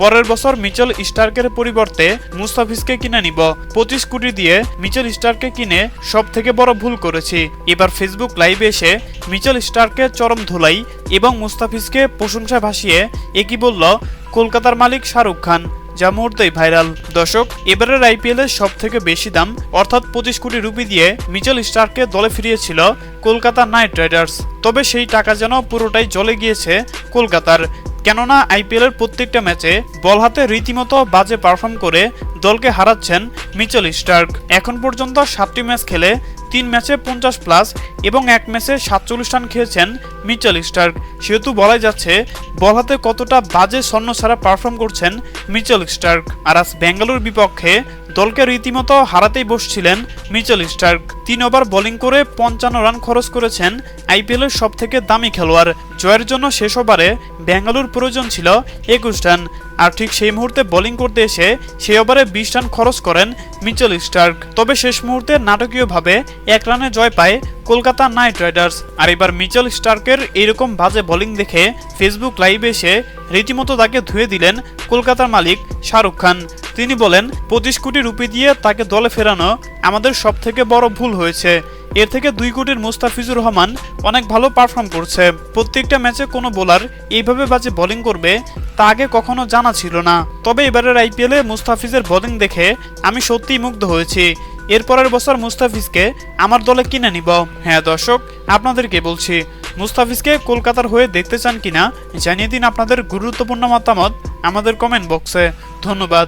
পরের বছর মিচেল স্টার্কের পরিবর্তে মুস্তাফিজকে কিনে নিব। পঁচিশ কোটি দিয়ে মিচেল স্টার্ককে কিনে সব থেকে বড় ভুল করেছি। এবার ফেসবুক লাইভে এসে মিচেল স্টার্ককে চরম ধুলাই এবং মুস্তাফিজকে প্রশংসা ভাসিয়ে একই বলল কলকাতার মালিক শাহরুখ খান, যা মুহূর্তেই ভাইরাল। দর্শক, এবারের আইপিএল এর সব থেকে বেশি দাম, অর্থাৎ পঁচিশ কোটি রুপি দিয়ে মিচেল স্টার্ককে দলে ফিরিয়েছিল কলকাতা নাইট রাইডার্স। তবে সেই টাকা যেন পুরোটাই জলে গিয়েছে কলকাতার। কেননা আইপিএলের প্রত্যেকটা ম্যাচে বল হাতে রীতিমতো বাজে পারফর্ম করে দলকে হারাচ্ছেন মিচেল স্টার্ক। এখন পর্যন্ত সাতটি ম্যাচ খেলে তিন ম্যাচে পঞ্চাশ প্লাস এবং এক ম্যাচে সাতচল্লিশ রান খেয়েছেন মিচেল স্টার্ক। সেহেতু বলাই যাচ্ছে, বল হাতে কতটা বাজে স্বর্ণ ছাড়া পারফর্ম করছেন মিচেল স্টার্ক। আর আজ বেঙ্গালুর বিপক্ষে দলকে রীতিমতো হারাতেই বসছিলেন মিচেল স্টার্ক। তিন ওভার বোলিং করে পঞ্চান্ন রান খরচ করেছেন আইপিএলের সব থেকে দামি খেলোয়াড়। জয়ের জন্য শেষ ওভারে বেঙ্গালুর প্রয়োজন ছিল একুশ রান। আর ঠিক সেই মুহূর্তে বোলিং করতে এসে সেই ওভারে বিশ রান খরচ করেন মিচেল স্টার্ক। তবে শেষ মুহূর্তে নাটকীয়ভাবে এক রানে জয় পায় কলকাতা নাইট রাইডার্স। আর এবার মিচেল স্টার্কের এরকম বাজে বোলিং দেখে ফেসবুক লাইভে এসে রীতিমতো তাকে ধুয়ে দিলেন কলকাতার মালিক শাহরুখ খান। তিনি বলেন, পঁচিশ কোটি রুপি দিয়ে তাকে দলে ফেরানো আমাদের সব থেকে বড় ভুল হয়েছে। এর থেকে দুই কোটির মুস্তাফিজুর রহমান অনেক ভালো পারফর্ম করছে। প্রত্যেকটা ম্যাচে কোনো বোলার এইভাবে বাজে বোলিং করবে, তা আগে কখনো জানা ছিল না। তবে এবারের আইপিএলে মুস্তাফিজের বোলিং দেখে আমি সত্যিই মুগ্ধ হয়েছি। এরপরের বছর মুস্তাফিজকে আমার দলে কিনে নিব। হ্যাঁ দর্শক, আপনাদেরকে বলছি, মুস্তাফিজকে কলকাতার হয়ে দেখতে চান কিনা জানিয়ে দিন আপনাদের গুরুত্বপূর্ণ মতামত আমাদের কমেন্ট বক্সে ধন্যবাদ।